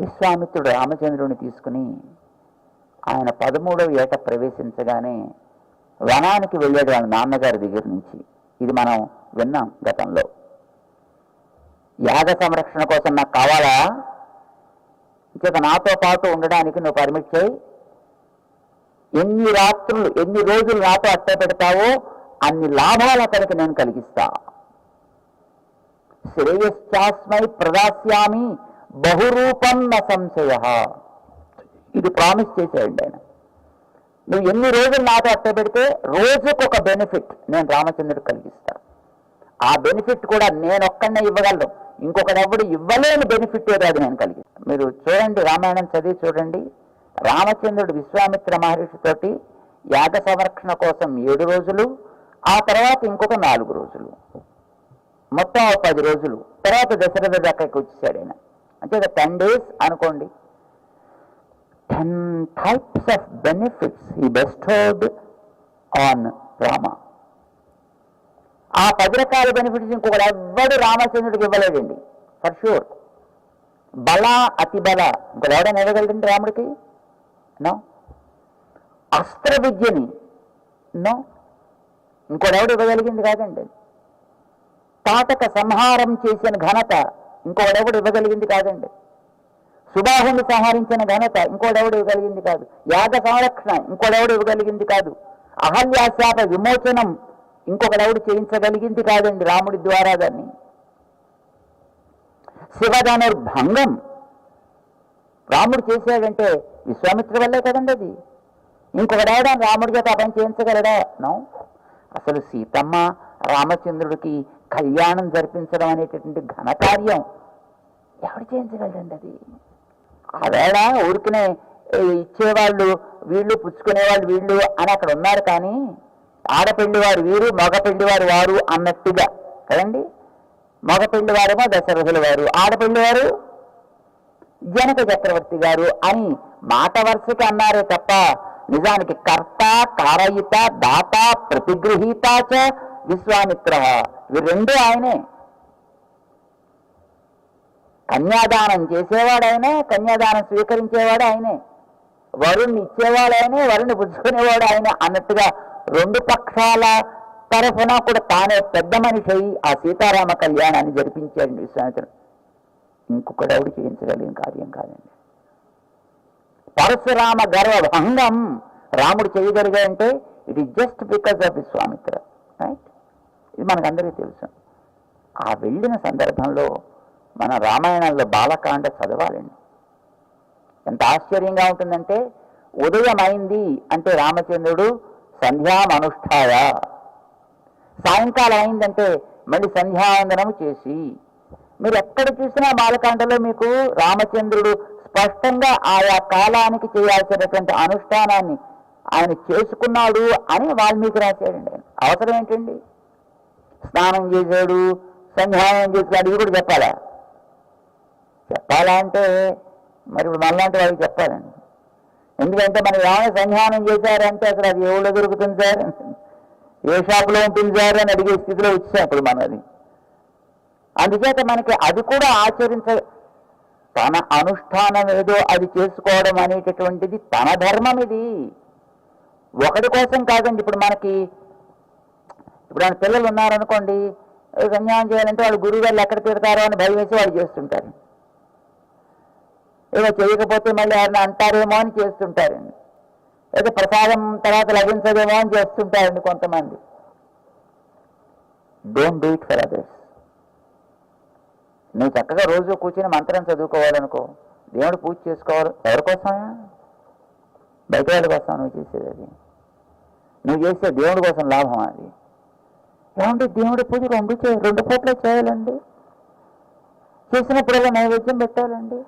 విశ్వామిత్రుడు రామచంద్రుని తీసుకుని ఆయన పదమూడవ ఏట ప్రవేశించగానే వనానికి వెళ్ళాడు వాళ్ళ నాన్నగారి దగ్గర నుంచి. ఇది మనం విన్నాం గతంలో. యాగ సంరక్షణ కోసం నాకు కావాలా? ఇంకొక నాతో పాటు ఉండడానికి నువ్వు పర్మిట్ చేయి. ఎన్ని రాత్రులు ఎన్ని రోజులు నాతో అట్ట పెడతావో అన్ని లాభాలు అతనికి నేను కలిగిస్తా. శ్రేయశ్చాస్మై ప్రదాస్యామి బహురూపం న సంశయ. ఇది ప్రామిస్ చేసేయండి ఆయన. నువ్వు ఎన్ని రోజులు నాతో అట్ట పెడితే రోజుకు ఒక బెనిఫిట్ నేను రామచంద్రుడు కలిగిస్తాను ఆ బెనిఫిట్ కూడా నేను ఒక్కడనే ఇవ్వగలను. ఇంకొకటి ఇవ్వలేని బెనిఫిట్ ఏదో అది నేను కలిగిస్తాను మీరు చూడండి రామాయణం చదివి చూడండి. రామచంద్రుడు విశ్వామిత్ర మహర్షితోటి యాగ సంరక్షణ కోసం ఏడు రోజులు ఆ తర్వాత ఇంకొక నాలుగు రోజులు. మొత్తం పది రోజులు. తర్వాత దశరథ దగ్గరికి వచ్చేసాడు ఆయన. అంటే టెన్ డేస్ అనుకోండి. టెన్ టైప్స్ ఆఫ్ బెనిఫిట్స్ ఈ బెస్టోడ్ ఆన్ రామ. ఆ పది రకాల బెనిఫిట్స్ ఇంకొకటి ఎవ్వడు రామచంద్రుడికి ఇవ్వలేదండి. ఫర్ షూర్ బల అతి బల. ఇంకొకటి ఎవడైనా ఇవ్వగలడండి రాముడికి? నో అస్త్ర విద్యని? నో ఇంకోడెవడు ఇవ్వగలిగింది కాదండి. తాటక సంహారం చేసిన ఘనత ఇంకోడెవడు ఇవ్వగలిగింది కాదండి. సుబాహుని సంహరించిన ఘనత ఇంకోడెవడు ఇవ్వగలిగింది కాదు. యాగ సంరక్షణ ఇంకోడెవడు ఇవ్వగలిగింది కాదు. అహల్యాశాప విమోచనం ఇంకొకడెవడు చేయించగలిగింది కాదండి రాముడి ద్వారా దాన్ని. శివధనుర్భంగం. రాముడు చేశాడంటే విశ్వామిత్ర వల్లే కదండి అది. ఇంకొకడెవడా రాముడి చేత ఆ చేయించగలడా? నో. అసలు సీతమ్మ రామచంద్రుడికి కళ్యాణం జరిపించడం అనేటటువంటి ఘనకార్యం. ఎవడు చేయించగలడండి అది? ఆవేళ ఊరికనే ఇచ్చేవాళ్ళు వీళ్ళు పుచ్చుకునేవాళ్ళు వీళ్ళు అని అక్కడ ఉన్నారు కానీ ఆడపెళ్ళివారు వీరు మగపెళ్ళివారు వారు అన్నట్టుగా. కదండి? మగ పెళ్ళివారేమో దశరథుల వారు ఆడపెళ్ళివారు జనక చక్రవర్తి గారు అని మాట వరుసకి అన్నారే తప్ప నిజానికి కర్త కారయిత దాత ప్రతిగృహీత చ విశ్వామిత్ర. ఇవి రెండు ఆయనే. కన్యాదానం చేసేవాడు ఆయనే కన్యాదానం స్వీకరించేవాడు ఆయనే. వరుణ్ణి ఇచ్చేవాడు ఆయనే వరుణ్ణి పుచ్చుకునేవాడు ఆయన అన్నట్టుగా రెండు పక్షాల తరఫున కూడా తానే పెద్ద మనిషి అయి ఆ సీతారామ కళ్యాణాన్ని జరిపించాడు విశ్వామిత్రుడు ఇంకొకడెవడు చేయించగలిగిన కార్యం కాదండి. పరశురామ గర్వభంగం రాముడు చేయగలిగాడంటే it is just because of Vishwamitra right మనకందరికీ తెలుసు. ఆ వెళ్ళిన సందర్భంలో మన రామాయణంలో బాలకాండ చదవాలండి. ఎంత ఆశ్చర్యంగా ఉంటుందంటే ఉదయం అయింది అంటే రామచంద్రుడు సంధ్యామనుష్ఠాయ. సాయంకాలం అయిందంటే మళ్ళీ సంధ్యావందనం చేసి మీరు ఎక్కడ చూసినా బాలకాండలో మీకు రామచంద్రుడు స్పష్టంగా ఆయా కాలానికి చేయాల్సినటువంటి అనుష్ఠానాన్ని ఆయన చేసుకున్నాడు అని వాల్మీకి రాశాడండి. ఆయన. అవసరం ఏంటండి? స్నానం చేశాడు సంధ్యానం చేశాడు ఇది కూడా చెప్పాలా? చెప్పాలా అంటే మరి ఇప్పుడు మనలాంటి వాళ్ళకి చెప్పాలండి. ఎందుకంటే మనం ఏమైనా సంధ్యానం చేశారంటే అసలు అది ఎవరో దొరుకుతుంది సార్? ఏ షాపులో ఉంటుంది సార్ అని అడిగే స్థితిలో వచ్చాం ఇప్పుడు మనది. అందుచేత మనకి అది కూడా ఆచరించ తన అనుష్ఠానం ఏదో అది చేసుకోవడం అనేటటువంటిది తన ధర్మం ఇది. ఒకటి కోసం కాదండి ఇప్పుడు మనకి ఇప్పుడు ఆయన పిల్లలు ఉన్నారనుకోండి ఏ చేయాలంటే వాళ్ళు గురువు గారు ఎక్కడ తిడతారో అని భయం వేసి వాళ్ళు చేస్తుంటారు. ఏదో చేయకపోతే మళ్ళీ ఎవరిని అంటారేమో అని చేస్తుంటారండి లేదా ప్రసాదం తర్వాత లభించదేమో అని చేస్తుంటారండి కొంతమంది. Don't do it for others నువ్వు చక్కగా రోజు కూర్చుని మంత్రం చదువుకోవాలనుకో దేవుడు పూజ చేసుకోవాలి. ఎవరి కోసమా బయట వాళ్ళ కోసం నువ్వు చేసేది అది? నువ్వు చేసే దేవుడి కోసం లాభం అది. ఏమంటే దేవుడి పూజ రెండు చే రెండు పూట్ల చేయాలండి? చేసినప్పుడల్లా నైవేద్యం పెట్టాలండి?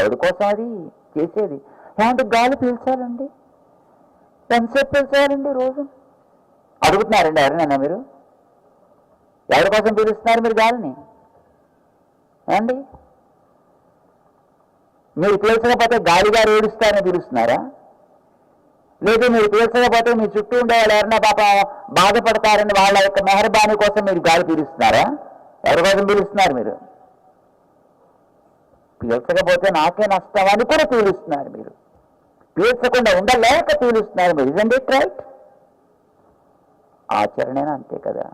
ఎవరి కోసం అది చేసేది. ఏమంటే గాలి పీల్చాలండి? ఎంతసేపు పీల్చాలండి రోజు? అడుగుతున్నారండి ఎవరినైనా మీరు? ఎవరి కోసం పీలుస్తున్నారు మీరు గాలిని? ఏమండి? మీరు పీల్చకపోతే గాలిగా ఏడుస్తారని పిలుస్తున్నారా? లేదు మీరు పీల్చకపోతే మీ చుట్టూ ఉండే వాళ్ళు ఎవరన్నా పాప బాధపడతారని వాళ్ళ యొక్క మెహర్బానీ కోసం మీరు గాలి పీలుస్తున్నారా? ఎవరి కోసం పీలుస్తున్నారు మీరు? పీల్చకపోతే నాకే నష్టం అని కూడా పీలుస్తున్నారు మీరు. పీల్చకుండా ఉండలేక పీలుస్తున్నారు మీరు. ఇజెంట్ ఇట్ రైట్ ఆచరణేనా అంతే కదా.